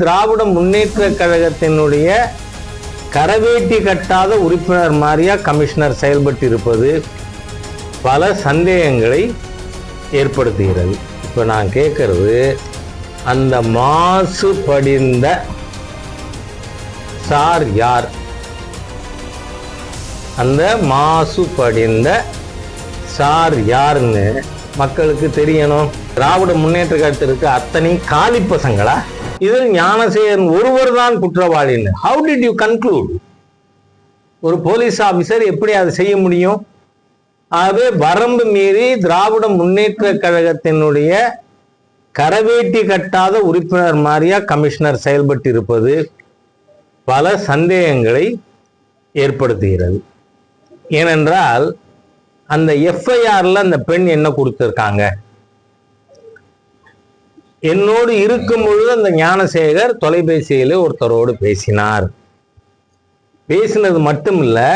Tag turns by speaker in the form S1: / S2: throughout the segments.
S1: திராவிட முன்னேற்ற கழகத்தினுடைய கரவேட்டி கட்டாத உறுப்பினர் மாதிரியா கமிஷனர் செயல்பட்டு இருப்பது பல சந்தேகங்களை ஏற்படுத்துகிறது. இப்போ நான் கேட்கறது அந்த மாசு படிந்த சார் யார்? அந்த மாசு படிந்த சார் யாருன்னு மக்களுக்கு தெரியணும். திராவிட முன்னேற்ற கழகத்திற்கு அத்தனை காலி பசங்களா? இதில் ஞானசேகரன் ஒருவர் தான் குற்றவாளின்னு ஹவு டிட் யூ கன்க்ளூட் ஒரு போலீஸ் ஆபீசர் எப்படி அதை செய்ய முடியும்? ஆகவே வரம்பு மீறி திராவிட முன்னேற்ற கழகத்தினுடைய கரவேட்டி கட்டாத உறுப்பினர் மாதிரியா கமிஷனர் செயல்பட்டு இருப்பது பல சந்தேகங்களை ஏற்படுத்துகிறது. ஏனென்றால் அந்த எஃப்ஐஆரில் அந்த பெண் என்ன கொடுத்துருக்காங்க? என்னோடு இருக்கும் பொழுது அந்த ஞானசேகர் தொலைபேசியில ஒருத்தரோடு பேசினார். பேசினது மட்டும் இல்லை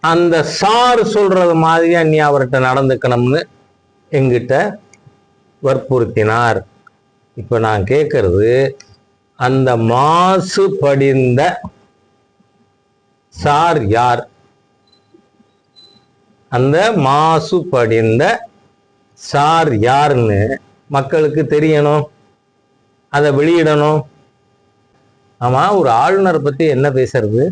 S1: அந்த சார் சொல்றது மாதிரியா நீ அவர்கிட்ட நடந்துக்கணும்னு எங்கிட்ட வற்புறுத்தினார். இப்ப நான் கேட்கறது அந்த மாசு படிந்த சார் யார்? அந்த மாசு படிந்த சார் யாருன்னு மக்களுக்கு தெரியணும். அதை வெளியிடணும். ஆமா ஒரு ஆளுநர் பத்தி என்ன பேசுறது?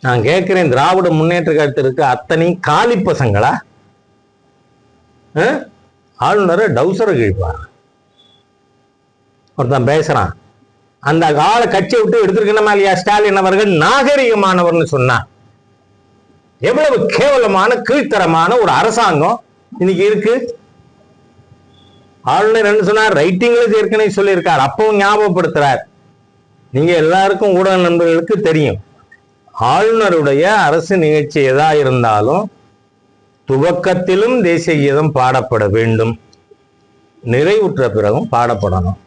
S1: நான் கேட்கிறேன் திராவிட முன்னேற்ற கருத்திற்கு அத்தனை காலி பசங்களா? ஆ? ஆளுநரை டவுசரை கிழிப்பார் ஒருத்தன் பேசுறான். அந்த கால கட்சியை விட்டு எடுத்திருக்கணுமா இல்லையா? ஸ்டாலின் அவர்கள் நாகரிகமானவர்னு சொன்னான் எவ்வளவு கேவலமான கீழ்த்தரமான ஒரு அரசாங்கம் இன்னைக்கு இருக்கு? ஆளுநர் என்ன சொன்னார்? ரைட்டிங்ல ஏற்கனவே சொல்லியிருக்கார். அப்பவும் ஞாபகப்படுத்துறார். நீங்க எல்லாருக்கும் ஊடக நண்பர்களுக்கு தெரியும். ஆளுநருடைய அரசு நிகழ்ச்சி எதா இருந்தாலும் துவக்கத்திலும் தேசிய கீதம் பாடப்பட வேண்டும். நிறைவுற்ற பிறகும் பாடப்படணும்.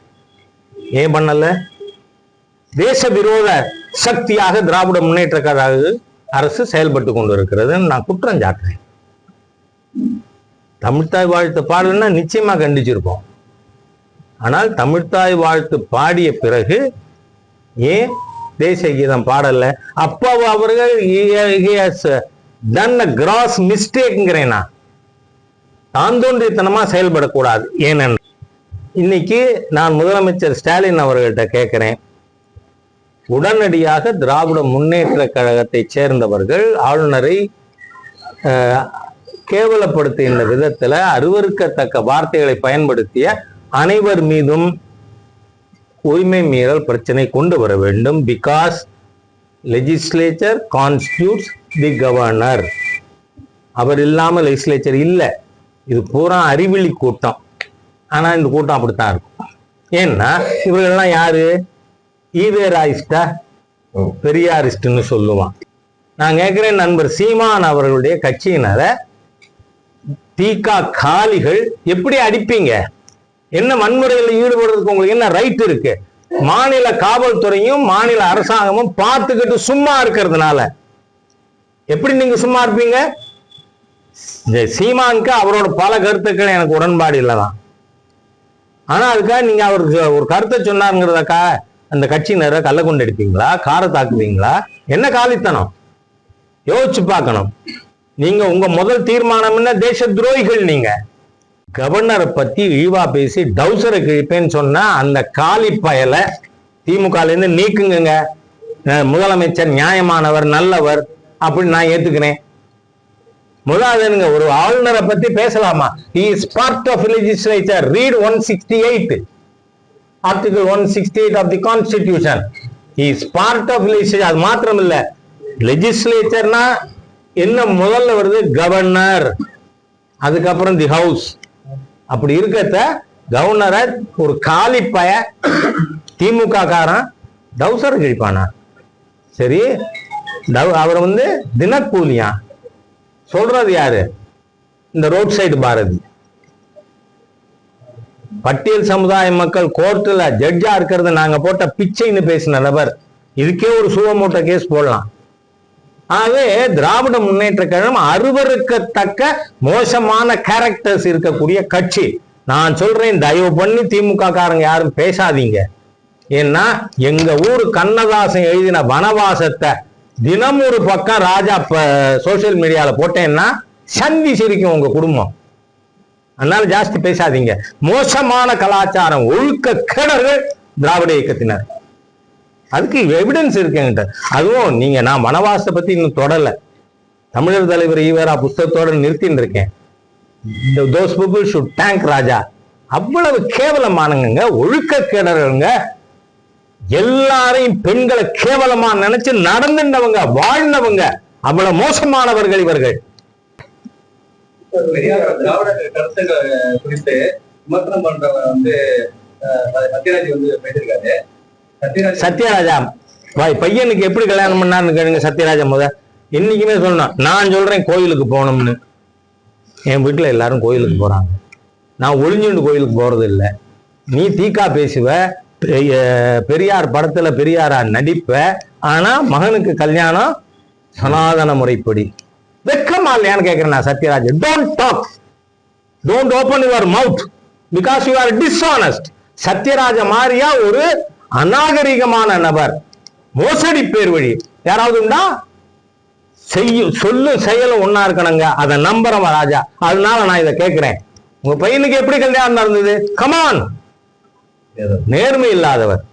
S1: ஏன் பண்ணல? தேச விரோத சக்தியாக திராவிட முன்னேற்ற கழக அரசு செயல்பட்டு கொண்டிருக்கிறது நான் குற்றம் சாட்டுறேன். தமிழ்த்தாய் வாழ்த்து பாடலன்னா நிச்சயமா கண்டிச்சிருப்போம். ஆனால் தமிழ்த்தாய் வாழ்த்து பாடிய பிறகு ஏன் தேசிய கீதம் பாடல? அப்போ அவர்கள் டன் கிராஸ் நான். தான் தோன்றித்தனமா செயல்படக்கூடாது. ஏனென்று இன்னைக்கு நான் முதலமைச்சர் ஸ்டாலின் அவர்கள்ட்ட கேட்கிறேன். உடனடியாக திராவிட முன்னேற்ற கழகத்தை சேர்ந்தவர்கள் ஆளுநரை அஹ், கேவலப்படுத்துகின்ற விதத்துல அருவருக்கத்தக்க வார்த்தைகளை பயன்படுத்திய அனைவர் மீதும் உரிமை மீறல் பிரச்சனை கொண்டு வர வேண்டும். Because legislature constitutes the governor அவர் இல்லாம லெஜிஸ்லேச்சர் இல்லை. இது பூரா அறிவிலி கூட்டம். ஆனா இந்த கூட்டம் அப்படித்தான் இருக்கும். ஏன்னா இவர்கள்லாம் யாரு? ஈவேராயிஸ்டா பெரியாரிஸ்ட்னு சொல்லுவான். நான் கேட்கிறேன் நண்பர் சீமான் அவர்களுடைய கட்சியினரை தீகா காலிகள் எப்படி அடிப்பீங்க? என்ன வன்முறையில் ஈடுபடுறதுக்கு உங்களுக்கு என்ன ரைட் இருக்கு? மாநில காவல்துறையும் மாநில அரசாங்கமும் பார்த்துக்கிட்டு சும்மா இருக்கிறதுனால. எப்படி நீங்க சும்மா இருப்பீங்க? இந்த சீமானுக்கு அவரோட பல கருத்துக்கள் எனக்கு உடன்பாடு இல்லைதான். ஆனா அதுக்காக நீங்க அவருக்கு ஒரு கருத்தை சொன்னாருங்கிறதாக்கா அந்த கட்சியினரை கள்ள கொண்டு அடிப்பீங்களா காரை தாக்குவீங்களா? என்ன காலித்தனம்? யோசிச்சு பார்க்கணும். நீங்க உங்க முதல் தீர்மானம் என்ன? தேச துரோகிகள் நீங்க கவர்னரை பத்தி இழிவா பேசி டவுசரை கிழிப்பேன்னு சொன்னா அந்த காலி பயலை திமுக இருந்து நீக்குங்க முதலமைச்சர் நியாயமானவர் நல்லவர் அப்படின்னு நான் ஏத்துக்கிறேன். முதலாவதுங்க ஒரு ஆளுநரை பத்தி பேசலாமா? Is part of legislature read one sixty eight article one sixty eight of the constitution is part of legislature அது மாத்திரம் இல்லை லெஜிஸ்லேச்சர்னா என்ன முதல்ல வருது? கவர்னர் அதுக்கப்புறம் தி ஹவுஸ் அப்படி இருக்கத்த கவர்னரை ஒரு காலி பய திமுக காரன் டவுசர் கிழிப்பானா சரி அவர் வந்து தினக்கூலியா? சொல்றது யாரு? இந்த ரோட் சைடு பாரதி. பட்டியல் சமுதாய மக்கள் கோர்ட்டில் ஜட்ஜா இருக்கிறது நாங்க போட்ட பிச்சைன்னு பேசின நபர். இதுக்கே ஒரு சுவமூட்ட கேஸ் போடலாம். ஆகவே திராவிட முன்னேற்ற கழகம் அருவருக்கத்தக்க மோசமான கேரக்டர்ஸ் இருக்கக்கூடிய கட்சி. நான் சொல்றேன் தயவு பண்ணி திமுக காரங்க யாரும் பேசாதீங்க. ஏன்னா எங்க ஊர் கண்ணதாசன் எழுதின வனவாசத்தை தினம் ஒரு பக்கம் ராஜா சோசியல் மீடியால போட்டேன்னா சந்தி சிரிக்கும் உங்க குடும்பம். அதனால ஜாஸ்தி பேசாதீங்க. மோசமான கலாச்சாரம் ஒழுக்க கேடர்கள் திராவிட இயக்கத்தினர். அதுக்கு எவிடன்ஸ் இருக்கு என்கிட்ட. அதுவும் நீங்க நான் வனவாசத்தை பத்தி இன்னும் தொடல. தமிழர் தலைவர் ஈவரா புஸ்தகத்தோட நிறுத்தின்னு இருக்கேன். Those people should thank Raja. அவ்வளவு கேவலமானங்க ஒழுக்க கேடருங்க எல்லாரையும் பெண்களை கேவலமா நினைச்சு நடந்துட்டவங்க வாழ்ந்தவங்க அவ்வளவு மோசமானவர்கள் இவர்கள்.
S2: திராவிட குறித்து விமர்சனம் பண்றவர் வந்து சத்யராஜ் வந்து பேசியிருக்காரு. சத்யராஜா.
S1: வாய் பையனுக்கு எப்படி கல்யாணம் பண்ணாருன்னு கேளுங்க சத்யராஜா முத. இன்னைக்குமே சொல்லணும் நான் சொல்றேன் கோயிலுக்கு போகணும்னு. என் வீட்டுல எல்லாரும் கோயிலுக்கு போறாங்க. நான் ஒளிஞ்சுண்டு கோயிலுக்கு போறது இல்லை. நீ தீக்கா பேசுவ பெரியார் படத்துல பெரியாரா நடிப்ப ஆனா மகனுக்கு கல்யாணம் சனாதன முறைப்படி. வெக்கமா இல்லையான்னு கேட்கிறேன் நான் Sathyaraj. Don't talk don't open your mouth because you are dishonest சத்யராஜ மாதிரியா ஒரு அநாகரிகமான நபர் மோசடி பேர் வழி. யாராவது உண்டா? செய்யும் சொல்லும் செயலும் ஒன்னா இருக்கணுங்க. அதை நம்புறவன் ராஜா. அதனால நான் இதை கேட்கிறேன். உங்க பையனுக்கு எப்படி கல்யாணம் நடந்தது? கமான் நேர்மை இல்லாதவர்.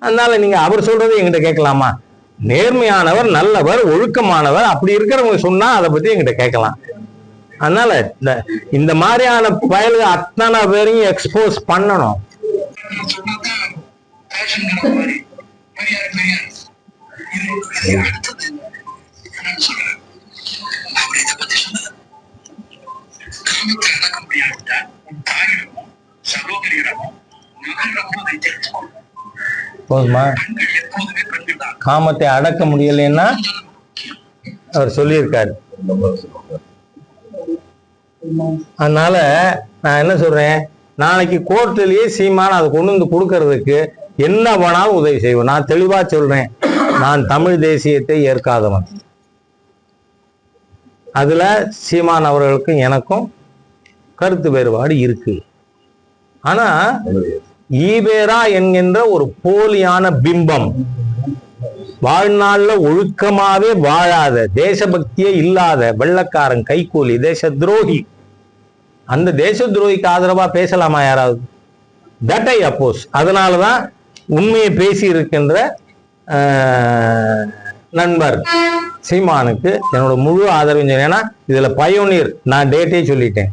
S1: அதனால நீங்க அவர் சொல்றதை என்கிட்ட கேட்கலாமா? நேர்மையானவர் நல்லவர் ஒழுக்கமானவர் அப்படி இருக்கிறவங்க சொன்னா அதை பத்தி என்கிட்ட கேட்கலாம். அதனால இந்த- இந்த மாதிரியான பயலுக அத்தனை பேரையும் எக்ஸ்போஸ் பண்ணணும்.
S3: பேஷன்ங்கிற மாதிரி பெரியார் பெரியார் இது அடுத்தது சொல்றேன் அவர் இதை பத்தி சொன்னது காமத்தை அடக்க முடியாவிட்டால் உன் அதை
S1: போதுமா? காமத்தை அடக்க முடியலைன்னா அவர் சொல்லியிருக்காரு. அதனால நான் என்ன சொல்றேன்? நாளைக்கு கோர்ட்டிலேயே சீமான அதை கொண்டு வந்து கொடுக்கறதுக்கு என்ன வேணாலும் உதவி செய்வோம். நான் தெளிவா சொல்றேன். நான் தமிழ் தேசியத்தை ஏற்காதவன். அதுல சீமான் அவர்களுக்கும் எனக்கும் கருத்து வேறுபாடு இருக்கு. ஆனா ஈபேரா என்கின்ற ஒரு போலியான பிம்பம் வாழ்நாள்ல ஒழுக்கமாவே வாழாத தேசபக்தியே இல்லாத வெள்ளக்காரன் கைக்கூலி தேச துரோகி அந்த தேச துரோகிக்கு ஆதரவா பேசலாமா யாராவது? தட் ஐ அப்போஸ் அதனால தான் உண்மையை பேசி இருக்கின்ற நண்பர் சீமானுக்கு என்னோட முழு ஆதரவு ஏன்னா இதுல பயோனியர் நான் டேட்டே சொல்லிட்டேன்.